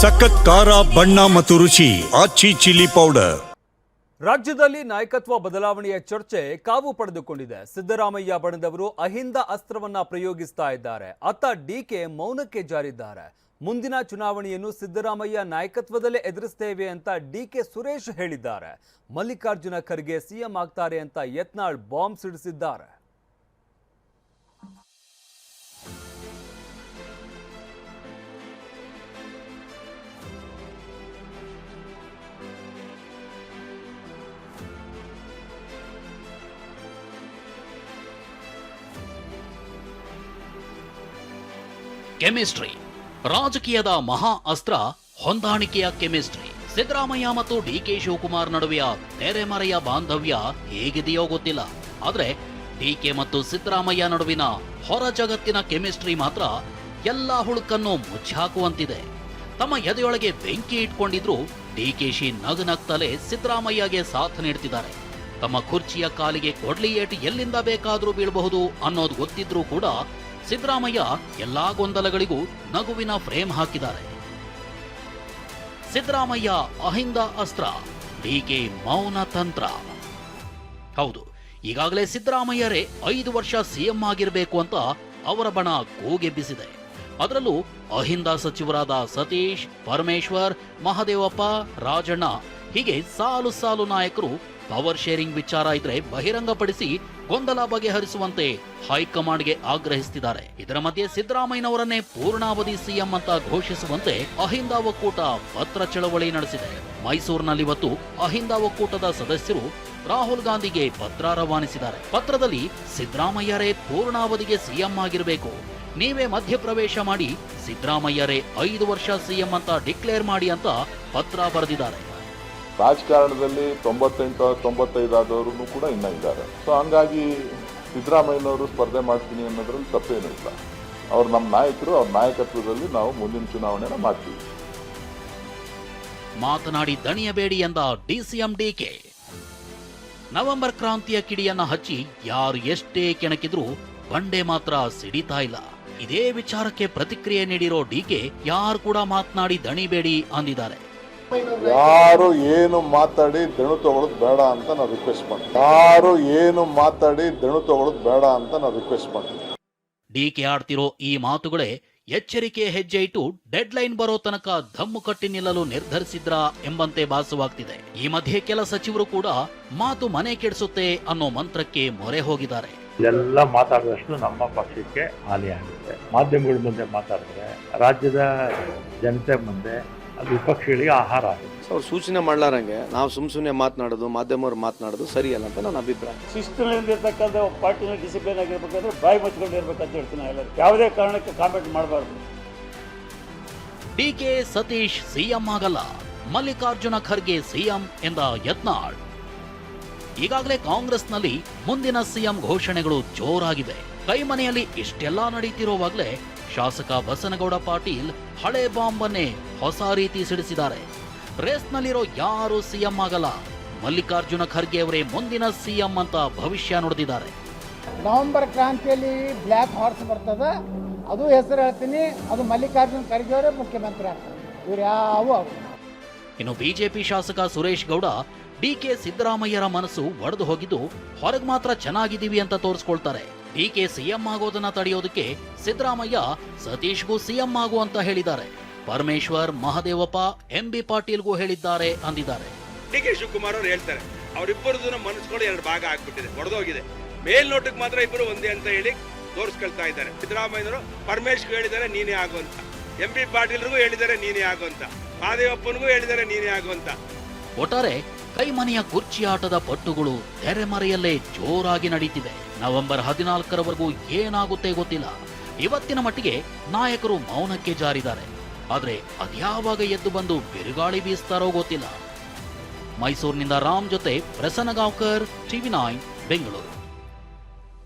ಸಖತ್ ಖಾರ, ಬಣ್ಣ ಮತ್ತು ರುಚಿ, ಆಚಿ ಚಿಲ್ಲಿ ಪೌಡರ್. ರಾಜ್ಯದಲ್ಲಿ ನಾಯಕತ್ವ ಬದಲಾವಣೆಯ ಚರ್ಚೆ ಕಾವು ಪಡೆದುಕೊಂಡಿದೆ. ಸಿದ್ದರಾಮಯ್ಯ ಬಣದವರು ಅಹಿಂದ ಅಸ್ತ್ರವನ್ನ ಪ್ರಯೋಗಿಸ್ತಾ ಇದ್ದಾರೆ. ಅತ್ತ ಡಿಕೆ ಮೌನಕ್ಕೆ ಜಾರಿದ್ದಾರೆ. ಮುಂದಿನ ಚುನಾವಣೆಯನ್ನು ಸಿದ್ದರಾಮಯ್ಯ ನಾಯಕತ್ವದಲ್ಲೇ ಎದುರಿಸ್ತೇವೆ ಅಂತ ಡಿಕೆ ಸುರೇಶ್ ಹೇಳಿದ್ದಾರೆ. ಮಲ್ಲಿಕಾರ್ಜುನ ಖರ್ಗೆ ಸಿಎಂ ಆಗ್ತಾರೆ ಅಂತ ಯತ್ನಾಳ್ ಬಾಂಬ್ ಸಿಡಿಸಿದ್ದಾರೆ. ಕೆಮಿಸ್ಟ್ರಿ. ರಾಜಕೀಯದ ಮಹಾ ಅಸ್ತ್ರ, ಹೊಂದಾಣಿಕೆಯ ಕೆಮಿಸ್ಟ್ರಿ. ಸಿದ್ದರಾಮಯ್ಯ ಮತ್ತು ಡಿ ಕೆ ಶಿವಕುಮಾರ್ ನಡುವೆಯ ತೆರೆಮರೆಯ ಬಾಂಧವ್ಯ ಹೇಗಿದೆಯೋ ಗೊತ್ತಿಲ್ಲ. ಆದ್ರೆ ಡಿಕೆ ಮತ್ತು ಸಿದ್ದರಾಮಯ್ಯ ನಡುವಿನ ಹೊರ ಜಗತ್ತಿನ ಕೆಮಿಸ್ಟ್ರಿ ಮಾತ್ರ ಎಲ್ಲ ಹುಳುಕನ್ನು ಮುಚ್ಚಾಕುವಂತಿದೆ. ತಮ್ಮ ಎದೆಯೊಳಗೆ ಬೆಂಕಿ ಇಟ್ಕೊಂಡಿದ್ರು ಡಿಕೆಶಿ ನಗನಗ್ತಲೇ ಸಿದ್ದರಾಮಯ್ಯಗೆ ಸಾಥ್ ನೀಡ್ತಿದ್ದಾರೆ. ತಮ್ಮ ಕುರ್ಚಿಯ ಕಾಲಿಗೆ ಕೊಡ್ಲಿ ಏಟು ಎಲ್ಲಿಂದ ಬೇಕಾದ್ರೂ ಬೀಳಬಹುದು ಅನ್ನೋದು ಗೊತ್ತಿದ್ರೂ ಕೂಡ ಸಿದ್ದರಾಮಯ್ಯ ಎಲ್ಲಾ ಗೊಂದಲಗಳಿಗೂ ನಗುವಿನ ಫ್ರೇಮ್ ಹಾಕಿದ್ದಾರೆ. ಸಿದ್ದರಾಮಯ್ಯ ಅಹಿಂದ ಅಸ್ತ್ರ ಡಿಕೆ ಮೌನ ತಂತ್ರ. ಹೌದು, ಈಗಾಗಲೇ ಸಿದ್ದರಾಮಯ್ಯರೇ ಐದು ವರ್ಷ ಸಿಎಂ ಆಗಿರಬೇಕು ಅಂತ ಅವರ ಬಣ ಕೂಗೆಬ್ಬಿಸಿದೆ. ಅದರಲ್ಲೂ ಅಹಿಂದ ಸಚಿವರಾದ ಸತೀಶ್, ಪರಮೇಶ್ವರ್, ಮಹದೇವಪ್ಪ, ರಾಜಣ್ಣ, ಹೀಗೆ ಸಾಲು ಸಾಲು ನಾಯಕರು ಪವರ್ ಶೇರಿಂಗ್ ವಿಚಾರ ಇದ್ರೆ ಬಹಿರಂಗಪಡಿಸಿ ಗೊಂದಲ ಬಗೆಹರಿಸುವಂತೆ ಹೈಕಮಾಂಡ್ಗೆ ಆಗ್ರಹಿಸುತ್ತಿದ್ದಾರೆ. ಇದರ ಮಧ್ಯೆ ಸಿದ್ದರಾಮಯ್ಯನವರನ್ನೇ ಪೂರ್ಣಾವಧಿ ಸಿಎಂ ಅಂತ ಘೋಷಿಸುವಂತೆ ಅಹಿಂದ ಒಕ್ಕೂಟ ಪತ್ರ ಚಳವಳಿ ನಡೆಸಿದೆ. ಮೈಸೂರಿನಲ್ಲಿವತ್ತು ಅಹಿಂದ ಒಕ್ಕೂಟದ ಸದಸ್ಯರು ರಾಹುಲ್ ಗಾಂಧಿಗೆ ಪತ್ರ ರವಾನಿಸಿದ್ದಾರೆ. ಪತ್ರದಲ್ಲಿ ಸಿದ್ದರಾಮಯ್ಯರೇ ಪೂರ್ಣಾವಧಿಗೆ ಸಿಎಂ ಆಗಿರಬೇಕು. ನೀವೇ ಮಧ್ಯಪ್ರವೇಶ ಮಾಡಿ ಸಿದ್ದರಾಮಯ್ಯರೇ ಐದು ವರ್ಷ ಸಿಎಂ ಅಂತ ಡಿಕ್ಲೇರ್ ಮಾಡಿ ಅಂತ ಪತ್ರ ಬರೆದಿದ್ದಾರೆ. ರಾಜಕಾರಣದಲ್ಲಿ ತೊಂಬತ್ತೆಂಟು, ತೊಂಬತ್ತೈದು ಆದವರು ಕೂಡ ಇನ್ನೂ ಇದ್ದಾರೆ. ಸೊ ಹಂಗಾಗಿ ಸಿದ್ದರಾಮಯ್ಯನವರು ಸ್ಪರ್ಧೆ ಮಾಡ್ತೀನಿ ಅನ್ನೋದ್ರಲ್ಲಿ ತಪ್ಪೇನೂ ಇಲ್ಲ. ಅವ್ರು ನಮ್ಮ ನಾಯಕರು, ಅವ್ರ ನಾಯಕತ್ವದಲ್ಲಿ ನಾವು ಮುಂದಿನ ಚುನಾವಣೆನ ಮಾಡ್ತೀವಿ. ಮಾತನಾಡಿ ದಣಿಯಬೇಡಿ ಎಂದ ಡಿಸಿಎಂ ಡಿಕೆ ನವೆಂಬರ್ ಕ್ರಾಂತಿಯ ಕಿಡಿಯನ್ನ ಹಚ್ಚಿ ಯಾರು ಎಷ್ಟೇ ಕೆಣಕಿದ್ರೂ ಬಂಡೆ ಮಾತ್ರ ಸಿಡಿತಾ ಇಲ್ಲ. ಇದೇ ವಿಚಾರಕ್ಕೆ ಪ್ರತಿಕ್ರಿಯೆ ನೀಡಿರೋ ಡಿಕೆ ಯಾರು ಕೂಡ ಮಾತನಾಡಿ ದಣಿಬೇಡಿ ಅಂದಿದ್ದಾರೆ. ಯಾರು ಏನು ಮಾತಾಡಿ ದಣು ತಗೊಳ್ಳೋದು ಬೇಡ ಅಂತ ನಾವು ರಿಕ್ವೆಸ್ಟ್ ಮಾಡ್ತೀವಿ. ಯಾರು ಏನು ಮಾತಾಡಿ ದಣು ತಗೊಳ್ಳೋದು ಬೇಡ ಅಂತ ನಾವು ರಿಕ್ವೆಸ್ಟ್ ಮಾಡ್ತೀವಿ. ಡಿಕೆ ಆಡ್ತಿರೋ ಈ ಮಾತುಗಳೇ ಎಚ್ಚರಿಕೆ ಹೆಜ್ಜೆ ಇಟ್ಟು ಡೆಡ್ ಲೈನ್ ಬರೋ ತನಕ ಧಮ್ಮು ಕಟ್ಟಿ ನಿಲ್ಲಲು ನಿರ್ಧರಿಸಿದ್ರಾ ಎಂಬಂತೆ ಭಾಸವಾಗ್ತಿದೆ. ಈ ಮಧ್ಯೆ ಕೆಲ ಸಚಿವರು ಕೂಡ ಮಾತು ಮನೆ ಕೆಡಿಸುತ್ತೆ ಅನ್ನೋ ಮಂತ್ರಕ್ಕೆ ಮೊರೆ ಹೋಗಿದ್ದಾರೆ. ಎಲ್ಲ ಮಾತಾಡಿದಷ್ಟು ನಮ್ಮ ಪಕ್ಷಕ್ಕೆ ಹಾನಿ ಆಗುತ್ತೆ ಮಾಧ್ಯಮಗಳ ಮುಂದೆ ಮಾತಾಡಿದ್ರೆ ರಾಜ್ಯದ ಜನತೆ ಮುಂದೆ ಅದು ವಿಪಕ್ಷಗಳಿಗೆ ಆಹಾರ ಆಗುತ್ತೆ. ಸೊ ಅವ್ರು ಸೂಚನೆ ಮಾಡ್ಲಾರಂಗೆ. ನಾವು ಸುಮ್ ಸುಮ್ಮನೆ ಮಾತನಾಡೋದು ಮಾಧ್ಯಮವ್ರು ಮಾತನಾಡೋದು ಸರಿಯಲ್ಲ ಅಂತ ನನ್ನ ಅಭಿಪ್ರಾಯ. ಶಿಸ್ತಿನಲ್ಲಿರ್ತಕ್ಕಂಥ ಪಾರ್ಟಿನ ಡಿಸಿಪ್ಲಿನ್ ಆಗಿರ್ಬೇಕಂದ್ರೆ ಬಾಯಿ ಮುಚ್ಕೊಂಡಿರ್ಬೇಕಂತ ಹೇಳ್ತೀನಿ ಎಲ್ಲರೂ ಯಾವುದೇ ಕಾರಣಕ್ಕೆ ಕಾಮೆಂಟ್ ಮಾಡಬಾರ್ದು. ಡಿಕೆ ಸತೀಶ್ ಸಿಎಂ ಆಗಲ್ಲ. ಮಲ್ಲಿಕಾರ್ಜುನ ಖರ್ಗೆ ಸಿಎಂ ಎಂದ ಯತ್ನಾಳ್. ಈಗಾಗಲೇ ಕಾಂಗ್ರೆಸ್ನಲ್ಲಿ ಮುಂದಿನ ಸಿಎಂ ಘೋಷಣೆಗಳು ಜೋರಾಗಿವೆ. ಕೈಮನೆಯಲ್ಲಿ ಇಷ್ಟೆಲ್ಲಾ ನಡೀತಿರುವಾಗಲೇ ಶಾಸಕ ಬಸನಗೌಡ ಪಾಟೀಲ್ ಹಳೆ ಬಾಂಬನ್ನೇ ಹೊಸ ರೀತಿ ಸಿಡಿಸಿದ್ದಾರೆ. ರೇಸ್ನಲ್ಲಿರೋ ಯಾರು ಸಿಎಂ ಆಗಲ್ಲ? ಮಲ್ಲಿಕಾರ್ಜುನ ಖರ್ಗೆ ಅವರೇ ಮುಂದಿನ ಸಿಎಂ ಅಂತ ಭವಿಷ್ಯ ನುಡಿದಿದ್ದಾರೆ. ನವೆಂಬರ್ ಕ್ರಾಂತಿಯಲ್ಲಿ ಬ್ಲ್ಯಾಕ್ ಹಾರ್ಸ್ ಬರ್ತದ. ಅದು ಹೆಸರು ಹೇಳ್ತೀನಿ. ಅದು ಮಲ್ಲಿಕಾರ್ಜುನ ಖರ್ಗೆ ಅವರೇ ಮುಖ್ಯಮಂತ್ರಿ ಆಗ್ತಾರೆ. ಇವ್ರು ಯಾವ ಇನ್ನು ಬಿಜೆಪಿ ಶಾಸಕ ಸುರೇಶ್ ಗೌಡ ಡಿ ಕೆ ಸಿದ್ದರಾಮಯ್ಯರ ಮನಸ್ಸು ಒಡೆದು ಹೋಗಿದ್ದು ಹೊರಗೆ ಮಾತ್ರ ಚೆನ್ನಾಗಿದ್ದೀವಿ ಅಂತ ತೋರಿಸ್ಕೊಳ್ತಾರೆ. ಡಿ ಕೆ ಸಿಎಂ ಆಗೋದನ್ನ ತಡೆಯೋದಕ್ಕೆ ಸಿದ್ದರಾಮಯ್ಯ ಸತೀಶ್ಗೂ ಸಿಎಂ ಆಗು ಅಂತ ಹೇಳಿದ್ದಾರೆ. ಪರಮೇಶ್ವರ್ ಮಹದೇವಪ್ಪ ಎಂ ಬಿ ಪಾಟೀಲ್ಗೂ ಹೇಳಿದ್ದಾರೆ ಅಂದಿದ್ದಾರೆ. ಡಿ ಕೆ ಶಿವಕುಮಾರ್ ಅವರು ಹೇಳ್ತಾರೆ ಅವರಿಬ್ಬರದನ್ನ ಮನಸ್ಸುಗಳು ಎರಡು ಭಾಗ ಆಗ್ಬಿಟ್ಟಿದೆ ಒಡೆದೋಗಿದೆ. ಮೇಲ್ನೋಟಕ್ಕೆ ಮಾತ್ರ ಇಬ್ಬರು ಒಂದೇ ಅಂತ ಹೇಳಿ ತೋರಿಸ್ಕೊಳ್ತಾ ಇದ್ದಾರೆ. ಸಿದ್ದರಾಮಯ್ಯನವರು ಪರಮೇಶ್ಗೂ ಹೇಳಿದ್ದಾರೆ ನೀನೇ ಆಗುವಂತ ಎಂ ಬಿ ಪಾಟೀಲ್ರಿಗೂ ಹೇಳಿದ್ದಾರೆ ನೀನೇ ಆಗು ಅಂತ. ಮಹಾದೇವಪ್ಪನಿಗೂ ಹೇಳಿದ್ದಾರೆ ನೀನೇ ಆಗುವಂತ ಒಟ್ಟಾರೆ ಕೈಮನೆಯ ಕುರ್ಚಿ ಆಟದ ಪಟ್ಟುಗಳು ತೆರೆಮರೆಯಲ್ಲೇ ಜೋರಾಗಿ ನಡೀತಿದೆ. ನವೆಂಬರ್ ಹದಿನಾಲ್ಕರವರೆಗೂ ಏನಾಗುತ್ತೆ ಗೊತ್ತಿಲ್ಲ. ಇವತ್ತಿನ ಮಟ್ಟಿಗೆ ನಾಯಕರು ಮೌನಕ್ಕೆ ಜಾರಿದ್ದಾರೆ. ಆದ್ರೆ ಅದ್ಯಾವಾಗ ಎದ್ದು ಬಂದು ಬಿರುಗಾಳಿ ಬೀಸ್ತಾರೋ ಗೊತ್ತಿಲ್ಲ. ಮೈಸೂರಿನಿಂದ ರಾಮ್ ಜೊತೆ ಪ್ರಸನ್ನ ಗಾಂವ್ಕರ್ ಟಿವಿ ನೈನ್, ಬೆಂಗಳೂರು.